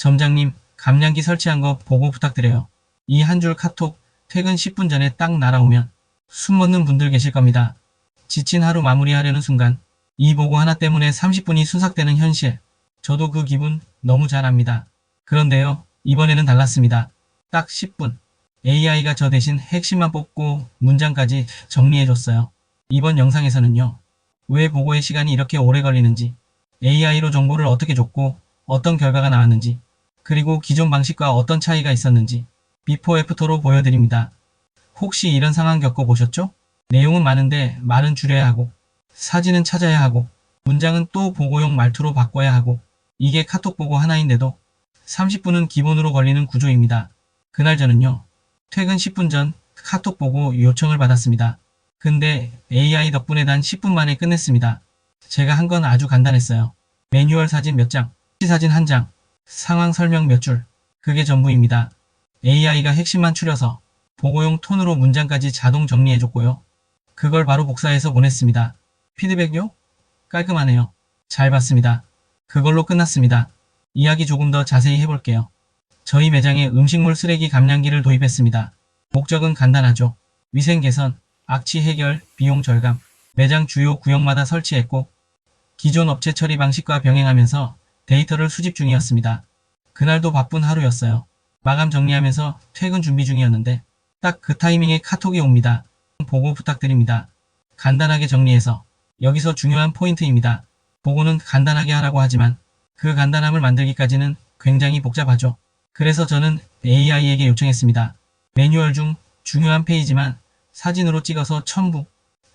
점장님, 감량기 설치한 거 보고 부탁드려요. 이 한 줄 카톡 퇴근 10분 전에 딱 날아오면 숨 멎는 분들 계실 겁니다. 지친 하루 마무리하려는 순간 이 보고 하나 때문에 30분이 순삭되는 현실. 저도 그 기분 너무 잘 압니다. 그런데요, 이번에는 달랐습니다. 딱 10분. AI가 저 대신 핵심만 뽑고 문장까지 정리해줬어요. 이번 영상에서는요, 왜 보고의 시간이 이렇게 오래 걸리는지, AI로 정보를 어떻게 줬고, 어떤 결과가 나왔는지, 그리고 기존 방식과 어떤 차이가 있었는지, 비포 애프터로 보여드립니다. 혹시 이런 상황 겪어보셨죠? 내용은 많은데 말은 줄여야 하고, 사진은 찾아야 하고, 문장은 또 보고용 말투로 바꿔야 하고, 이게 카톡 보고 하나인데도 30분은 기본으로 걸리는 구조입니다. 그날 저는요, 퇴근 10분 전 카톡 보고 요청을 받았습니다. 근데 AI 덕분에 단 10분 만에 끝냈습니다. 제가 한 건 아주 간단했어요. 매뉴얼 사진 몇 장, 사진 한 장, 상황 설명 몇 줄, 그게 전부입니다. AI가 핵심만 추려서 보고용 톤으로 문장까지 자동 정리해줬고요. 그걸 바로 복사해서 보냈습니다. 피드백요? 깔끔하네요. 잘 봤습니다. 그걸로 끝났습니다. 이야기 조금 더 자세히 해볼게요. 저희 매장에 음식물 쓰레기 감량기를 도입했습니다. 목적은 간단하죠. 위생 개선, 악취 해결, 비용 절감, 매장 주요 구역마다 설치했고 기존 업체 처리 방식과 병행하면서 데이터를 수집 중이었습니다. 그날도 바쁜 하루였어요. 마감 정리하면서 퇴근 준비 중이었는데 딱 그 타이밍에 카톡이 옵니다. 보고 부탁드립니다. 간단하게 정리해서 여기서 중요한 포인트입니다. 보고는 간단하게 하라고 하지만 그 간단함을 만들기까지는 굉장히 복잡하죠. 그래서 저는 AI에게 요청했습니다. 매뉴얼 중 중요한 페이지만 사진으로 찍어서 첨부,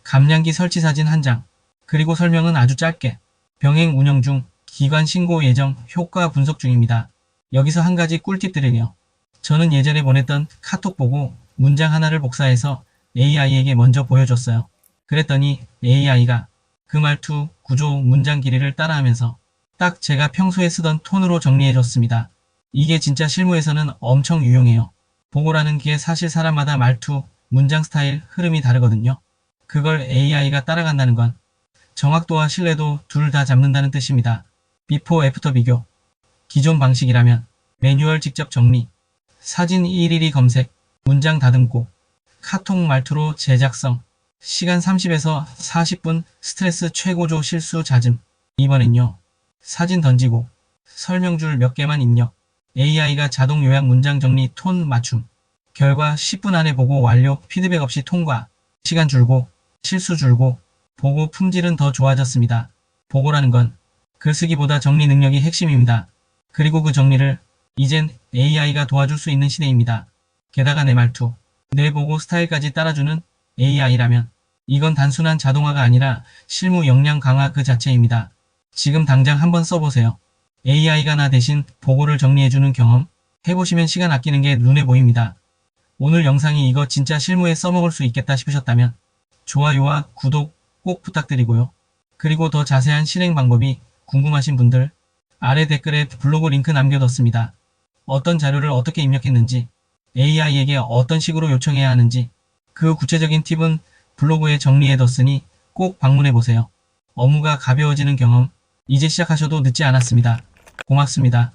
감량기 설치 사진 한 장, 그리고 설명은 아주 짧게, 병행 운영 중, 기관 신고 예정, 효과 분석 중입니다. 여기서 한 가지 꿀팁 드리네요. 저는 예전에 보냈던 카톡 보고 문장 하나를 복사해서 AI에게 먼저 보여줬어요. 그랬더니 AI가 그 말투, 구조, 문장 길이를 따라하면서 딱 제가 평소에 쓰던 톤으로 정리해줬습니다. 이게 진짜 실무에서는 엄청 유용해요. 보고라는 게 사실 사람마다 말투, 문장 스타일, 흐름이 다르거든요. 그걸 AI가 따라간다는 건 정확도와 신뢰도 둘 다 잡는다는 뜻입니다. 비포 애프터 비교. 기존 방식이라면 매뉴얼 직접 정리, 사진 일일이 검색, 문장 다듬고, 카톡 말투로 제작성, 시간 30에서 40분 스트레스 최고조 실수 잦음. 이번엔요. 사진 던지고, 설명줄 몇 개만 입력, AI가 자동 요약 문장 정리 톤 맞춤. 결과 10분 안에 보고 완료 피드백 없이 통과. 시간 줄고, 실수 줄고, 보고 품질은 더 좋아졌습니다. 보고라는 건 글쓰기보다 정리 능력이 핵심입니다. 그리고 그 정리를 이젠 AI가 도와줄 수 있는 시대입니다. 게다가 내 말투, 내 보고 스타일까지 따라주는 AI라면 이건 단순한 자동화가 아니라 실무 역량 강화 그 자체입니다. 지금 당장 한번 써보세요. AI가 나 대신 보고를 정리해주는 경험 해보시면 시간 아끼는 게 눈에 보입니다. 오늘 영상이 이거 진짜 실무에 써먹을 수 있겠다 싶으셨다면 좋아요와 구독 꼭 부탁드리고요. 그리고 더 자세한 실행 방법이 궁금하신 분들 아래 댓글에 블로그 링크 남겨뒀습니다. 어떤 자료를 어떻게 입력했는지 AI에게 어떤 식으로 요청해야 하는지 그 구체적인 팁은 블로그에 정리해뒀으니 꼭 방문해보세요. 업무가 가벼워지는 경험 이제 시작하셔도 늦지 않았습니다. 고맙습니다.